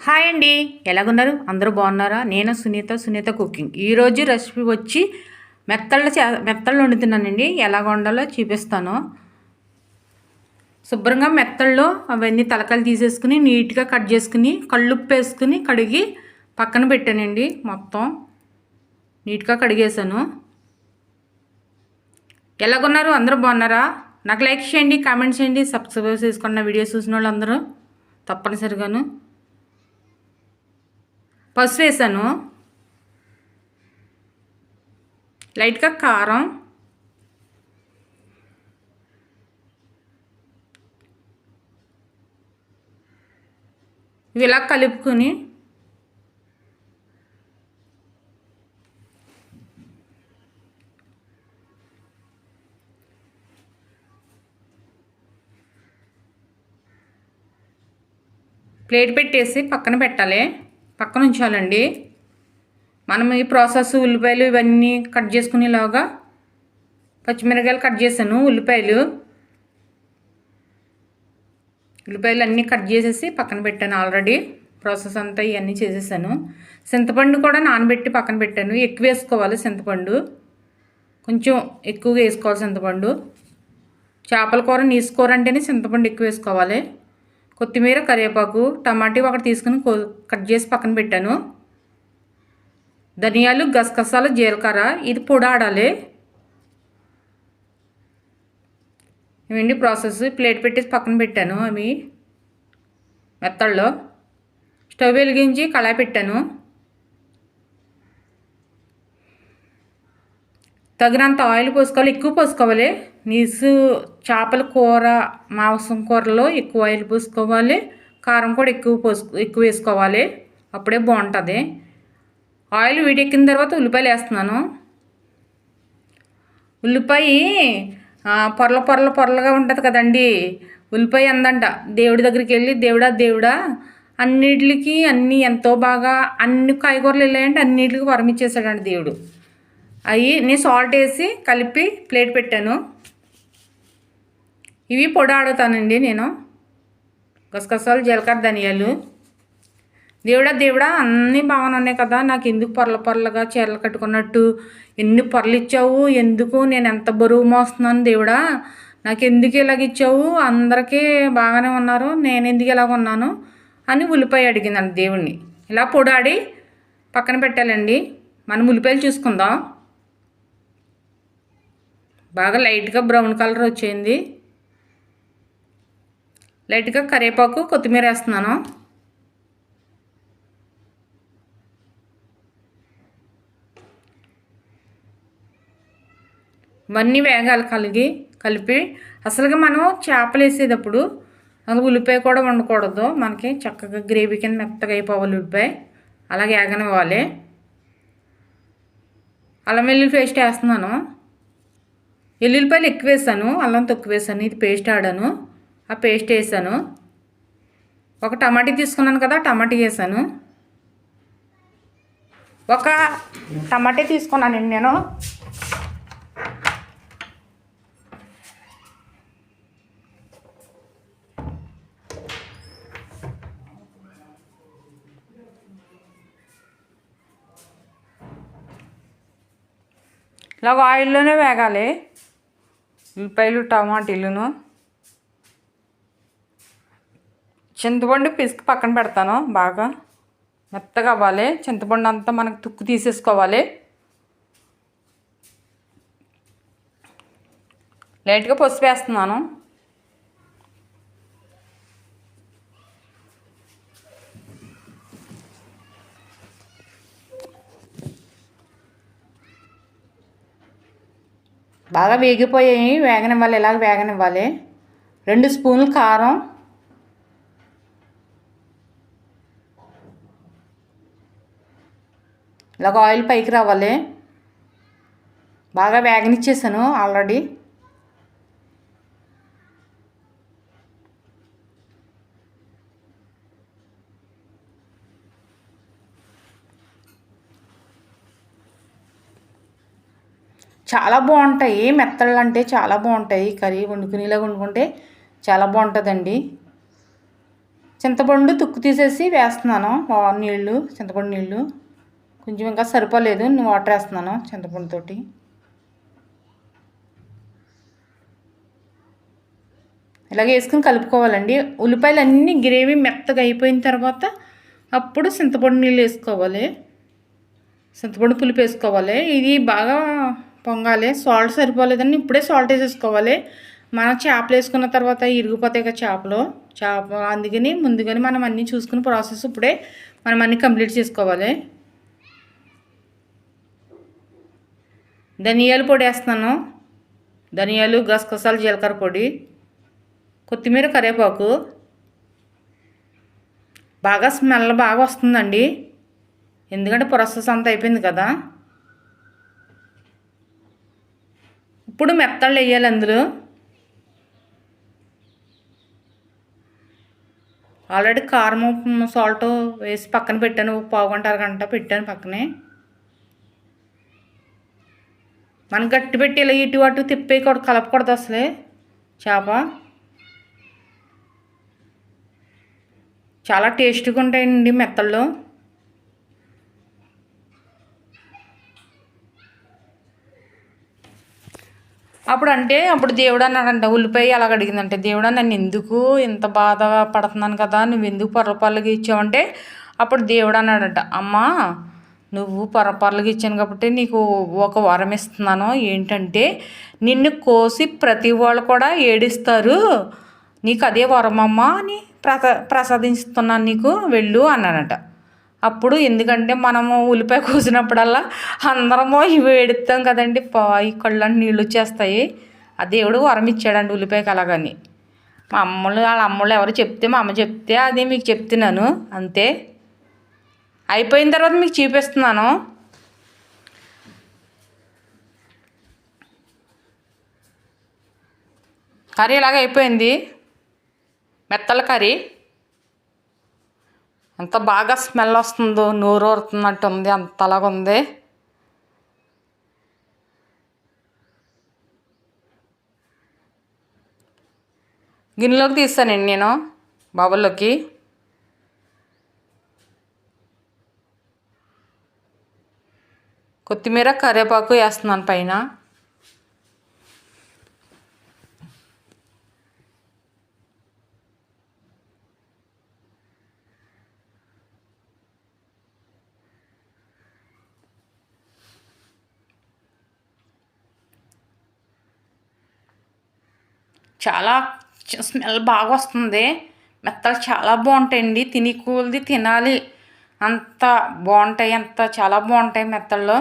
Hi అండి. ఎలాగున్నారు? అందరూ బాగున్నారా? నేను సునీత సునీత కుకింగ్. ఈరోజు రెసిపీ వచ్చి మెత్తళ్ళు చే మెత్తళ్ళు వండుతున్నానండి. ఎలా వండాలో చూపిస్తాను. శుభ్రంగా మెత్తళ్ళు అవన్నీ తలకాయలు తీసేసుకుని నీట్గా కట్ చేసుకుని కళ్ళుప్పు వేసుకుని కడిగి పక్కన పెట్టానండి మొత్తం. నీట్గా కడిగేసాను ఎలాగున్నారు? అందరూ బాగున్నారా? నాకు లైక్ చేయండి కామెంట్స్ చేయండి. సబ్స్క్రైబ్ చేసుకున్న వీడియోస్ చూసిన వాళ్ళు అందరూ తప్పనిసరిగాను. పసుపు వేసాను. లైట్గా కారం. ఇవి ఇలా కలుపుకొని ప్లేట్ పెట్టేసి పక్కన పెట్టాలి. పక్కన ఉంచాలండి. మనం ఈ ప్రాసెస్ ఉల్లిపాయలు ఇవన్నీ కట్ చేసుకునేలాగా పచ్చిమిరకాయలు కట్ చేశాను ఉల్లిపాయలు. ఉల్లిపాయలు అన్నీ కట్ చేసేసి పక్కన పెట్టాను ఆల్రెడీ. ప్రాసెస్ అంతా ఇవన్నీ చేసేసాను. చింతపండు కూడా నానబెట్టి పక్కన పెట్టాను. ఎక్కువ వేసుకోవాలి చింతపండు. కొంచెం ఎక్కువగా వేసుకోవాలి చింతపండు. చేపల కూర నీసుకోరంటేనే కూర అంటేనే చింతపండు ఎక్కువ వేసుకోవాలి. కొత్తిమీర కరివేపాకు టమాటీ ఒకటి తీసుకుని కట్ చేసి పక్కన పెట్టాను. ధనియాలు గసగసాలు జీలకర్ర ఇది పొడాడాలి ఇవన్నీ ప్రాసెస్ ప్లేట్ పెట్టేసి పక్కన పెట్టాను అవి మెత్తల్లో. స్టవ్ వెలిగించి కళాయి పెట్టాను. తగినంత ఆయిల్ పోసుకోవాలి ఎక్కువ పోసుకోవాలి. నీసు చేపల కూర మాంసం కూరలో ఎక్కువ ఆయిల్ పోసుకోవాలి. కారం కూడా ఎక్కువ పోసు ఎక్కువ వేసుకోవాలి. అప్పుడే బాగుంటుంది. ఆయిల్ వీడెక్కిన తర్వాత ఉల్లిపాయలు వేస్తున్నాను. ఉల్లిపాయ పొరల పొరల పొరలుగా ఉంటుంది కదండి. ఉల్లిపాయ అందంట. దేవుడి దగ్గరికి వెళ్ళి దేవుడా దేవుడా అన్నిటికి అన్నీ ఎంతో బాగా అన్ని కాయగూరలు వెళ్ళాయంటే అన్నిటికి వరమిచ్చేసాడండి దేవుడు. అవి నేను సాల్ట్ వేసి కలిపి ప్లేట్ పెట్టాను. ఇవి పొడాడుతానండి నేను. గసగసాలు జీలకర్ర ధనియాలు. దేవుడా దేవుడా అన్నీ బాగానే ఉన్నాయి కదా. నాకు ఎందుకు పొరల పొరలుగా చీరలు కట్టుకున్నట్టు? ఎన్ని పొరలు ఇచ్చావు? ఎందుకు? నేను ఎంత బరువు మోస్తున్నాను దేవుడా? నాకు ఎందుకు ఇలాగ ఇచ్చావు? అందరికీ బాగానే ఉన్నారు. నేను ఎందుకు ఇలాగ ఉన్నాను? అని ఉల్లిపాయ అడిగిందండి దేవుణ్ణి. ఇలా పొడాడి పక్కన పెట్టాలండి. మనం ఉల్లిపాయలు చూసుకుందాం. బాగా లైట్గా బ్రౌన్ కలర్ వచ్చింది లైట్గా కరివేపాకు కొత్తిమీర వేస్తున్నాను. ఇవన్నీ వేగాలి కలిగి కలిపి. అసలుగా మనం చేపలు వేసేటప్పుడు అది ఉల్లిపాయ కూడా వండకూడదు. మనకి చక్కగా గ్రేవీ కింద మెత్తగా అయిపోవాలి ఉల్లిపాయ. అలాగే వేగనివ్వాలి అల్లం వెల్లుల్లి పేస్ట్ వేస్తున్నాను. ఎల్లుల్లిపాయలు ఎక్కువ వేసాను. అల్లం తక్కువ వేసాను. ఇది పేస్ట్ ఆడాను. ఆ పేస్ట్ వేసాను. ఒక టమాటీ తీసుకున్నాను కదా టమాటీ వేసాను. ఒక టమాటీ తీసుకున్నానండి నేను. ఇలాగ ఆయిల్లోనే వేగాలి. ఉల్లిపాయలు టమాటీలను. చింతపండు పిసికి పక్కన పెడతాను బాగా. మెత్తగా అవ్వాలి. చింతపండు అంతా మనకు తుక్కు తీసేసుకోవాలి. లైట్గా పసుపు వేస్తున్నాను. బాగా వేగిపోయాయి. వేగనివ్వాలి. ఇలాగ వేగనివ్వాలి. రెండు స్పూన్లు కారం. ఇలాగ ఆయిల్ పైకి రావాలి. బాగా వేగనిచ్చేసాను ఆల్రెడీ. చాలా బాగుంటాయి. మెత్తళ్ళు అంటే చాలా బాగుంటాయి. కర్రీ వండుకునేలాగా వండుకుంటే చాలా బాగుంటుందండి. చింతపండు తుక్కు తీసేసి వేస్తున్నాను. నీళ్ళు చింతపండు నీళ్ళు. కొంచెం ఇంకా సరిపోలేదు నేను వాటర్ వేస్తున్నాను చింతపండుతోటి ఇలాగే వేసుకుని కలుపుకోవాలండి. ఉల్లిపాయలు అన్నీ గ్రేవీ మెత్తగా అయిపోయిన తర్వాత అప్పుడు చింతపండు నీళ్ళు వేసుకోవాలి. చింతపండు పులుపు వేసుకోవాలి. ఇది బాగా పొంగాలి. సాల్ట్ సరిపోలేదని ఇప్పుడే సాల్ట్ వేసేసుకోవాలి. మనం చేపలు వేసుకున్న తర్వాత ఇరిగిపోతాయి కదా చేపలు. చేప అందుకని ముందుగానే మనం అన్నీ చూసుకుని ప్రాసెస్ ఇప్పుడే మనం అన్నీ కంప్లీట్ చేసుకోవాలి. ధనియాల పొడి వేస్తున్నాను. ధనియాలు గసగసాలు జీలకర్ర పొడి కొత్తిమీర కరివేపాకు. బాగా స్మెల్ బాగా వస్తుందండి. ఎందుకంటే ప్రాసెస్ అంతా అయిపోయింది కదా. ఇప్పుడు మెత్తళ్ళు వేయాలి అందులో. ఆల్రెడీ కారం సాల్ట్ వేసి పక్కన పెట్టాను. పావు గంట అరగంట పెట్టాను పక్కనే. మనం గట్టి పెట్టి ఇలా ఇటు అటు తిప్పేయకూడదు కలపకూడదు అసలే. చేప. చాలా టేస్ట్గా ఉంటాయండి మెత్తల్లో. అప్పుడు అంటే అప్పుడు దేవుడు అన్నాడంట ఉల్లిపాయ అలాగ అడిగిందంటే దేవుడు నన్ను ఎందుకు ఇంత బాధ పడుతున్నాను కదా నువ్వు ఎందుకు పొరపాలుగా ఇచ్చావంటే అప్పుడు దేవుడు అన్నాడంట అమ్మా నువ్వు పొరపాలుగా ఇచ్చాను కాబట్టి నీకు ఒక వరం ఇస్తున్నాను. ఏంటంటే నిన్ను కోసి ప్రతి వాళ్ళు కూడా ఏడిస్తారు. నీకు అదే వరమమ్మా అని ప్రస ప్రసాదిస్తున్నాను నీకు వెళ్ళు అన్నానట. అప్పుడు ఎందుకంటే మనము ఉల్లిపాయ కోసినప్పుడల్లా అందరము ఇవి ఎడుతాం కదండి. పాయి కళ్ళని నీళ్ళు వచ్చేస్తాయి. ఆ దేవుడు వరం ఇచ్చాడండి ఉల్లిపాయకి అలాగని. మా అమ్మలు వాళ్ళ అమ్మలు ఎవరు చెప్తే మా అమ్మ చెప్తే అది మీకు చెప్తున్నాను. అంతే. అయిపోయిన తర్వాత మీకు చూపిస్తున్నాను. కర్రీ ఇలాగ అయిపోయింది. మెత్తల కర్రీ. ఎంత బాగా స్మెల్ వస్తుందో నోరు ఊరుతున్నట్టు ఉంది అంతలాగా ఉంది. గిన్నెలోకి తీస్తానండి నేను బాబుల్లోకి కొత్తిమీర కరివేపాకు వేస్తున్నాను పైన. చాలా స్మెల్ బాగా వస్తుంది. మెత్తలు చాలా బాగుంటాయండి. తిని కూలిది తినాలి. అంత బాగుంటాయి అంత చాలా బాగుంటాయి మెత్తల్లో.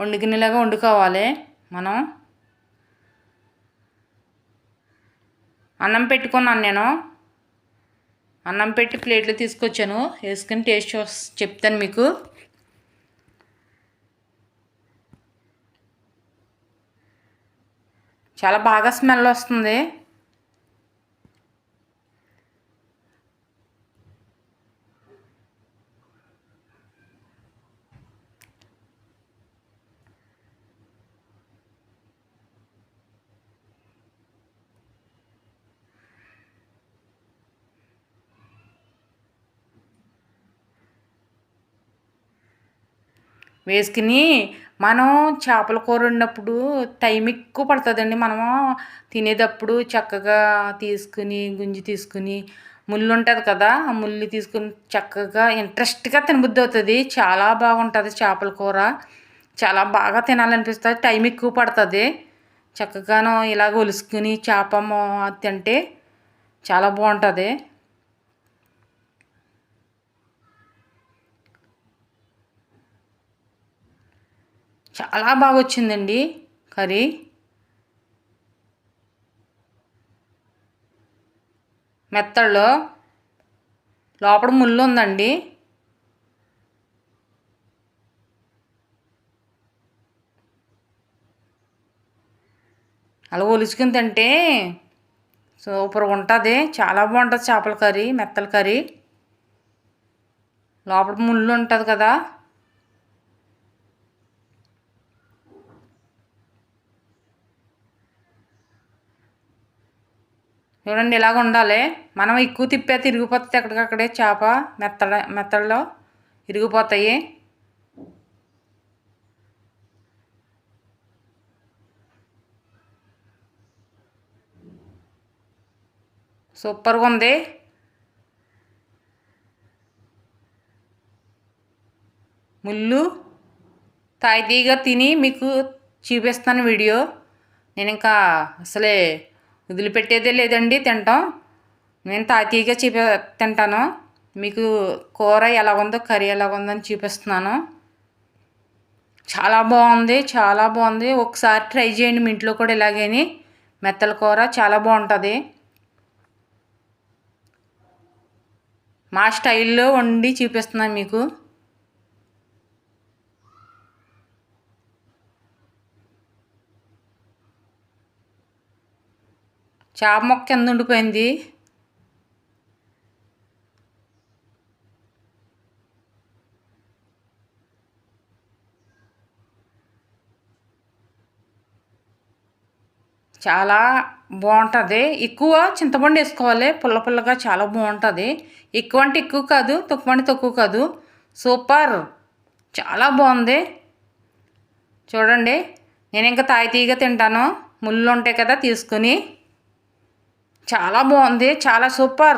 వండుకునేలాగా వండుకోవాలి. మనం అన్నం పెట్టుకున్నాను నేను. అన్నం పెట్టి ప్లేట్లో తీసుకొచ్చాను. వేసుకుని టేస్ట్ చెప్తాను మీకు. చాలా బాగా స్మెల్ వస్తుంది. వేసుకుని మనం చేపల కూర వండినప్పుడు టైం ఎక్కువ పడుతుందండి. మనము తినేటప్పుడు చక్కగా తీసుకుని గుంజి తీసుకుని ముళ్ళు ఉంటుంది కదా ఆ ముళ్ళు తీసుకుని చక్కగా ఇంట్రెస్ట్గా తినబుద్ధి అవుతుంది. చాలా బాగుంటుంది చేపల కూర. చాలా బాగా తినాలనిపిస్తుంది. టైం ఎక్కువ పడుతుంది. చక్కగాను ఇలాగ ఒలుసుకుని చేప తింటే చాలా బాగుంటుంది. చాలా బాగా వచ్చిందండి కర్రీ. మెత్తల్లో లోపల ముళ్ళు ఉందండి అలా ఒలుచుకుని తింటే సూపర్గా ఉంటుంది. చాలా బాగుంటుంది చేపల కర్రీ మెత్తల కర్రీ. లోపల ముళ్ళు ఉంటుంది కదా. చూడండి ఇలాగ ఉండాలి. మనం ఎక్కువ తిప్పే తిరిగిపోతుంది ఎక్కడికక్కడే చేప మెత్తడ మెత్తడలో ఇరిగిపోతాయి. సూపర్గా ఉంది. ముళ్ళు తాయితీగా తిని మీకు చూపిస్తాను వీడియో. నేను ఇంకా అసలే వదిలిపెట్టేదే లేదండి తింటాం. నేను తాతీగా చూపి తింటాను. మీకు కూర ఎలా ఉందో కర్రీ ఎలా ఉందని చూపిస్తున్నాను. చాలా బాగుంది చాలా బాగుంది. ఒకసారి ట్రై చేయండి మీ ఇంట్లో కూడా ఇలాగేని. మెత్తల కూర చాలా బాగుంటుంది. మా స్టైల్లో వండి చూపిస్తున్నాను మీకు. చేప మొక్క కింద ఉండిపోయింది? చాలా బాగుంటుంది. ఎక్కువ చింతపండు వేసుకోవాలి. పుల్ల పుల్లగా చాలా బాగుంటుంది. ఎక్కువ అంటే ఎక్కువ కాదు తక్కువ అంటే తక్కువ కాదు. సూపర్. చాలా బాగుంది. చూడండి. నేను ఇంకా తాయితీగా తింటాను. ముళ్ళు ఉంటాయి కదా తీసుకుని. చాలా బాగుంది చాలా సూపర్.